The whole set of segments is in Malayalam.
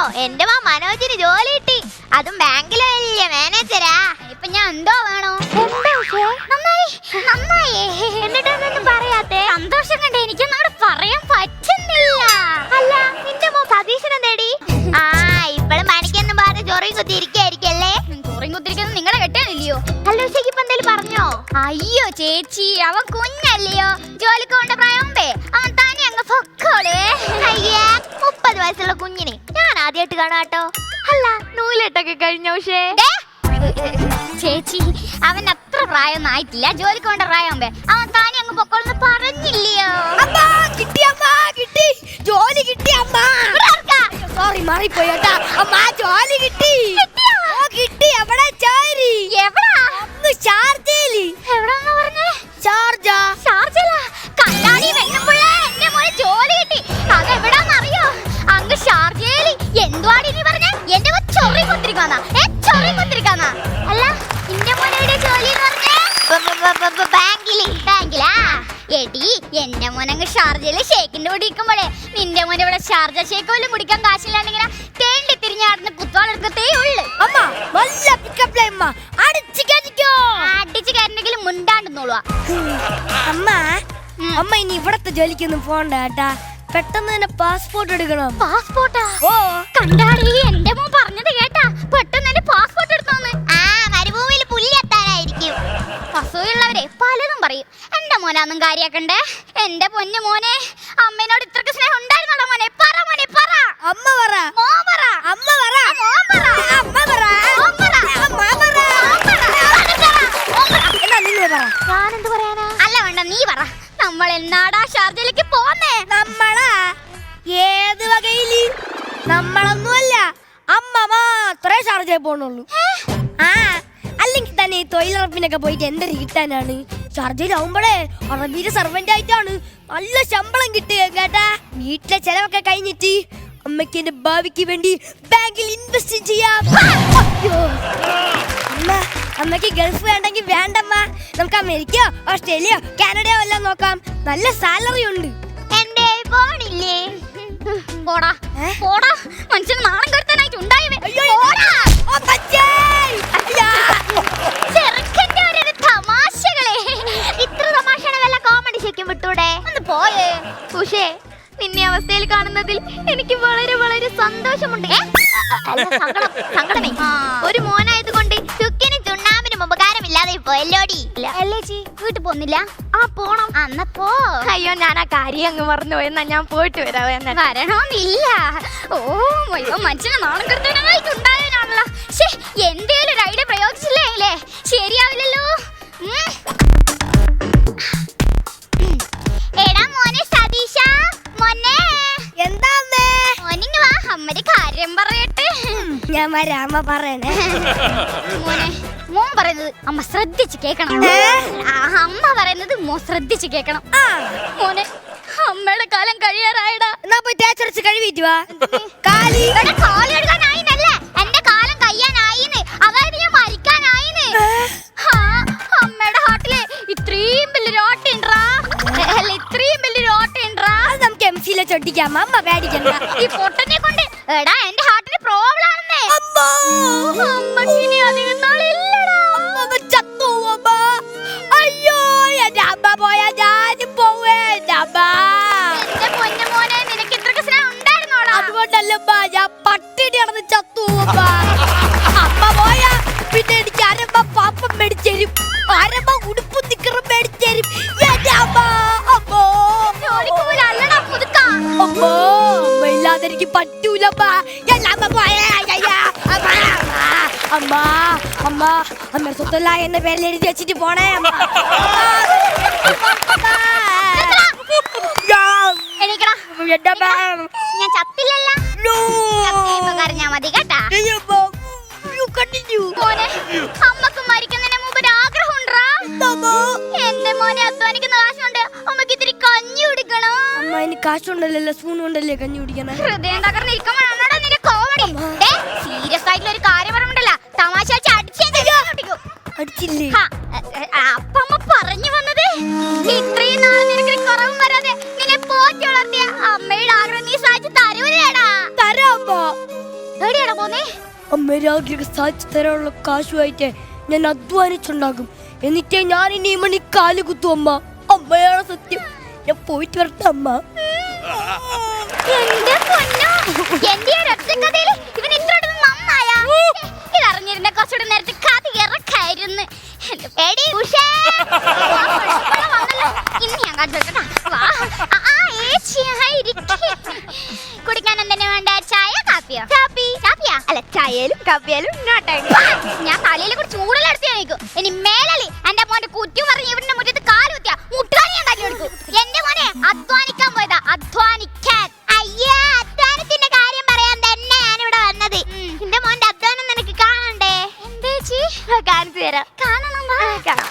അറിഞ്ഞോ എന്റെ മാ മനോജിന് ജോലി കിട്ടി. അതും ബാങ്കിലെ വലിയ മാനേജരാ ഇപ്പൊ ഞാൻ എന്തോ വേണോ? നന്നായി നന്നായി. എന്നിട്ടൊന്നും പറയാത്തെ? സന്തോഷം കണ്ട് എനിക്ക് അങ്ങോട്ട് പറയാൻ പറ്റുന്നില്ല. അല്ല നിന്റെ മോ സതീശനെ തേടി ആ ഇപ്പഴും പണിക്കൊന്നും പറഞ്ഞ് ചൊറി കുത്തി ഇരിക്കായിരിക്കല്ലേ ചൊറിയും കുത്തിരിക്കുന്നത് നിങ്ങളെ കെട്ടാനില്ലയോ? അല്ല ഉച്ചയ്ക്ക് ഇപ്പൊ എന്തേലും പറഞ്ഞോ? അയ്യോ ചേച്ചി അവൻ കുഞ്ഞല്ലയോ? ജോലിക്ക് കൊണ്ട പ്രായമ്പേ അവൻ തന്നെ അങ്ങ് പൊക്കോളേ. വയസ്സുള്ള കുഞ്ഞിനെ ഞാൻ ആദ്യമായിട്ട് കാണാട്ടോ അല്ല നൂലിട്ടൊക്കെ കഴിഞ്ഞ പക്ഷേ ചേച്ചി അവൻ അത്ര പ്രായം ആയിട്ടില്ല. ജോലിക്ക് കൊണ്ട പ്രായമാകുമ്പേ അവൻ താനെ അങ്ങ് പൊക്കോളെന്ന് പറഞ്ഞില്ലയോ? കിട്ടി അമ്മ കിട്ടി. ജോലി കിട്ടി അമ്മ. സോറി മാറിപ്പോയി കേട്ടാ. അമ്മ ജോലി കിട്ടി. ചൊറി കൊണ്ടിരിക്കാന്നാ. ഏ ചൊറി കൊണ്ടിരിക്കാന്നാ. അല്ല നിന്റെ മോനെ എവിടെ ജോലി എന്ന് പറഞ്ഞേ ബാങ്കിൽ. ബാങ്കിലാ? എടി എന്റെ മോനങ്ങ് ഷാർജയിൽ ഷേക്കിന്റെ കൂടി ഇരിക്കുമ്പോഴേ നിന്റെ മോനെ ഇവിടെ ഷാർജ ഷേക്ക് പോലും കുടിക്കാൻ കാശില്ലാണ്ടിങ്ങനെ തേണ്ടി തിരിഞ്ഞാടുന്ന കുത്തോളെടുക്കത്തേ ഉള്ളു. അമ്മ നല്ല പിക്കപ്പ് ലൈൻ അമ്മ അടിച്ചു കയറ്റിക്കോ. അടിച്ച് കയറണമെങ്കിലും മുണ്ടാണ്ടെന്നോളുവാ. അമ്മ അമ്മ ഇനി ഇവിടത്തെ ജോലിക്കൊന്നും പോണ്ട കേട്ടാ. പെട്ടെന്ന് തന്നെ പാസ്പോർട്ട് എടുക്കണം. പാസ്പോർട്ടാ ഓ. കണ്ടാടി എന്റെ മോൻ പറഞ്ഞത് കേട്ടാ മോനാന്നും കാര്യാക്കണ്ടേ? എന്റെ പൊന്നു മോനെ അമ്മേനോട് ഇത്രക്ക് സ്നേഹം ഉണ്ടായിരുന്നല്ലോ മോനെ. പറ മോനെ പറ. അമ്മ പറ. മോൻ പറ. അമ്മ പറ. മോൻ പറ. അമ്മ പറ. മോൻ പറ. അമ്മ പറ. എന്നാ നിങ്ങൾ പറ. ഞാനെന്ത് പറയാനാ? അല്ല വേണ്ട നീ പറ. നമ്മൾ എന്നാടാ ഷാർജയിലേക്ക് പോന്നേ. നമ്മളാ ഏത് വകയിൽ? നമ്മളൊന്നുമല്ല അമ്മ മാത്രമേ ഷാർജയിൽ പോണുള്ളൂ. ആ അല്ലെങ്കിൽ തന്നെ ഈ തൊഴിലുറപ്പിനൊക്കെ പോയിട്ട് എന്തൊരു കിട്ടാനാണ്? ഷാർജയിലാവുമ്പോഴേ അറബിയുടെ സർവന്റ് ആയിട്ടാണ് നല്ല ശമ്പളം കിട്ടുക കേട്ടാ. വീട്ടിലെ ചെലവൊക്കെ കഴിഞ്ഞിട്ട് അമ്മയ്ക്ക് എന്റെ ഭാവിക്ക് വേണ്ടി ബാങ്കിൽ ഇൻവെസ്റ്റ് ചെയ്യാം. അമ്മ അമ്മയ്ക്ക് ഗൾഫ് വേണ്ടെങ്കിൽ വേണ്ടമ്മ. നമുക്ക് അമേരിക്കയോ ഓസ്ട്രേലിയയോ കാനഡയോ എല്ലാം നോക്കാം. നല്ല സാലറി ഉണ്ട്. എന്റെ ഫോണില്ലേ പോടാ? പോടാ. മനുഷ്യന് നാണം കെടുത്താനായിട്ട് ഉണ്ടായവേ സന്തോഷമുണ്ട്. ഒരു മോനായത് കൊണ്ട് ചുക്കിനും ചുണ്ണാമ്പിനും ഉപകാരമില്ലാതെ പോയല്ലോടി. അല്ലേച്ചി വീട്ടിൽ പോന്നില്ല ആ പോണം. അന്ന പോ. അയ്യോ ഞാൻ ആ കാര്യം അങ്ങ് മറന്നു പോയെന്നാ ഞാൻ പോയിട്ട് വരാവേ എന്നാ വരണോന്നില്ല ഓ അയ്യോ മനുഷ്യനെ നാണം കെടുത്താനായിട്ട് ഉണ്ടായതിനാണല്ലോ ശ്ശേ, എന്തേലും ഒരു ഐഡിയ പ്രയോഗിച്ചില്ലേ ശരിയാവില്ലല്ലോ. ഞാൻ രാമ അമ്മ പറയണേ. മോനെ മോൻ പറയുന്നത് അമ്മ ശ്രദ്ധിച്ച് കേക്കണം ആ, അമ്മ പറയുന്നത് മോ ശ്രദ്ധിച്ച് കേക്കണം മോനെ അമ്മയുടെ കാലം കഴിയാറായടാ. എന്നാ പോയി തേച്ചടച്ച് കഴുകിയിട്ട് വാ. കാലി. ഇവിടെ കാൽ കഴുകാനായിന്നല്ല. എന്റെ കാലം കഴിയാനായിന്ന്. അതായത് ഞാൻ മരിക്കാനായിന്ന്. ആ, അമ്മയുടെ ഹാർട്ടിൽ ഇത്രയും വലിയൊരു ഓട്ടയുണ്ടെടാ. അല്ല, ഇത്രയും വലിയൊരു ഓട്ടയുണ്ടെടാ. അത് നമുക്ക് എം സിയിലെ ചൊട്ടിക്കാം അമ്മ പേടിക്കണ്ട. ഈ പൊട്ടനെ കൊണ്ട് എടാ എന്റെ ഹാർട്ടിന് ഇല്ലാതെ എനിക്ക് പറ്റൂലമ്മ എല്ലാം അമ്മ പോയേ അയ്യ. അമ്മ അമ്മ അമ്മ അമ്മ. സ്വത്തല്ല എന്ന പേരിൽ എഴുതി വെച്ചിട്ട് പോണേ അമ്മ. ഞാൻ ചത്തില്ലല്ല. കരഞ്ഞാ മതി കേട്ടാ. അയ്യമ്മ, you continue. മോനെ അമ്മയ്ക്ക് മരിക്കുന്നതിന് മുമ്പ് ഒരു ആഗ്രഹം. എന്റെ മോനെ അധ്വാനിക്കുന്ന കാശുണ്ട് അമ്മയ്ക്ക് ഇത്തിരി കഞ്ഞി കുടിക്കണം അമ്മ ഇനി കാശുണ്ടല്ലോ സ്പൂൺ കൊണ്ടല്ലേ കഞ്ഞി കുടിക്കണേ? ഹൃദയം തകർന്നിരിക്കുമ്പോഴാണോടാ നിന്റെ കോമഡി? സീരിയസ് ആയിട്ടുള്ള ഒരു കാര്യം പറഞ്ഞിട്ടല്ല തമാശ വെച്ച് അടിച്ചേ അടിച്ചില്ലേ? അപ്പമ്മ പറഞ്ഞു വന്നത് ഇത്രയും നാൾ നിനക്ക് കുറവും വരാതെ നിന്നെ പോറ്റി വളർത്തിയ അമ്മയുടെ ആഗ്രഹം നീ സാധിച്ചു തരൂലേടാ തരാം അമ്മ. എവിടെയാണോ പോന്നേ? അമ്മയുടെ ആഗ്രഹം സാധിച്ചു തരാനുള്ള കാശുമായിട്ട് ഞാൻ അധ്വാനിച്ചുണ്ടാകും. എന്നിട്ടേ ഞാൻ ഇനി മണി കാൽ കുത്തും അമ്മ. അമ്മയാണ് സത്യം. ഞാൻ പോയിട്ട് വരട്ടെ അമ്മ. എന്റെ പൊന്നോ എന്റെ ഒരു ഇവൻ ഇത്രയോട് നന്നായ? ഇതറിഞ്ഞിരുന്ന കുറച്ചുകൂടെ നേരത്തെ കഥ ഇറക്കായിരുന്നു. എന്റെ പേടി ഉഷേ. ഞാൻ. ആ. കുടിക്കാൻ എന്തിനു വേണ്ട? ചായ കാപ്പിയോ? കാപ്പി. കാപ്പിയാ? അല്ല ചായയിലും കാപ്പിയാലും ഞാൻ തലയിൽ കൂടി ചൂടെല്ലാം എടുത്ത് കഴിക്കും. ഇനി മേലലി എന്റെ മോന്റെ കുറ്റി പറഞ്ഞ് ഇവന്റെ കുത്തിയാ ഞാൻ തല്ലി കൊടുക്കും എന്റെ മോനെ അധ്വാനിക്കാൻ പോയതാ. അധ്വാനിക്കാൻ. അയ്യാ അധ്വാനത്തിന്റെ കാര്യം പറയാൻ തന്നെ ഞാൻ ഇവിടെ വന്നത് എന്റെ മോന്റെ അധ്വാനം നിനക്ക് കാണണ്ടേ? എന്തേച്ചി കാണിച്ചു തരാം. കാണണം. കാണാം.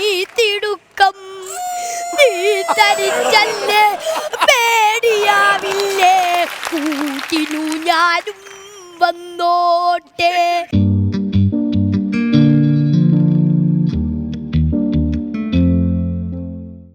ഈ തിടുക്കം. നീ തരിച്ചല്ലേ പേടിയാവില്ലേ? കൂട്ടിനു ഞാനും വന്നോട്ടെ.